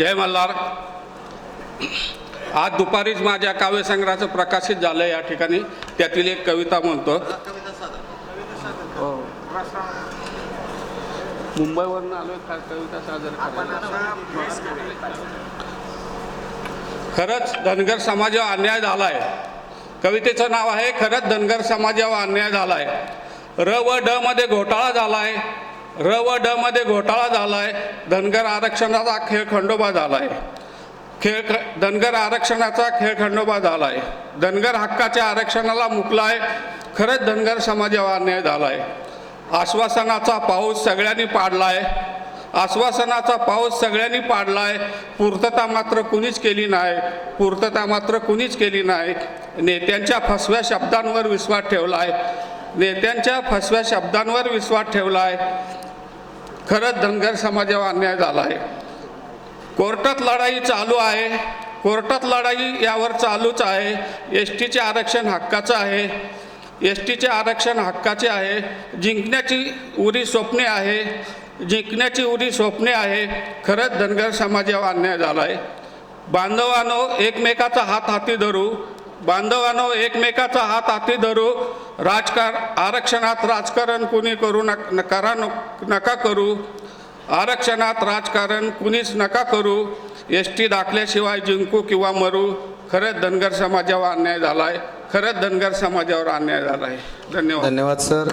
जय मल्हार. आज दुपारीच माझ्या काव्यसंग्रहाचं प्रकाशित झालं या ठिकाणी. त्यातील एक कविता म्हणतो. हो. मुंबईवरून आलो कविता सादर. खरंच धनगर समाजावर अन्याय झाला आहे कवितेचं नाव आहे खरंच धनगर समाजावर अन्याय झाला आहे र व ड मध्ये घोटाळा झाला आहे र व ड मध्ये घोटाळा झाला आहे धनगर आरक्षणाचा खेळ खंडोबा झाला आहे खेळ ख- धनगर आरक्षणाचा खेळ खंडोबा झाला आहे धनगर हक्काच्या आरक्षणाला मुकला आहे खरंच धनगर समाजावर अन्याय झाला आहे आश्वासनाचा पाऊस सगळ्यांनी पाडला आहे आश्वासनाचा पाऊस सगळ्यांनी पाडला आहे पूर्तता मात्र कुणीच केली नाही. पूर्तता मात्र कुणीच केली नाही. नेत्यांच्या फसव्या शब्दांवर विश्वास ठेवला आहे नेत्यांच्या फसव्या शब्दांवर विश्वास ठेवला आहे खरंच धनगर समाजावर अन्याय झाला आहे. कोर्टात लढाई चालू आहे. कोर्टात लढाई यावर चालूच आहे. एस टीचे आरक्षण हक्काचं आहे. एस टीचे आरक्षण हक्काचे आहे. जिंकण्याची उरी स्वप्ने आहे. जिंकण्याची उरी स्वप्ने आहे. खरंच धनगर समाजावर अन्याय झाला आहे. बांधवानो एकमेकाचा हात हाती धरू. बांधवानो एकमेकाचा हात हाती धरू राजकार आरक्षणात राजकारण कुणी करू नक करा नका करू. आरक्षणात राजकारण कुणीच नका करू. एस टी दाखल्याशिवाय जिंकू किंवा मरू खरंच धनगर समाजावर अन्याय झाला आहे खरंच धनगर समाजावर अन्याय झाला आहे धन्यवाद. धन्यवाद सर.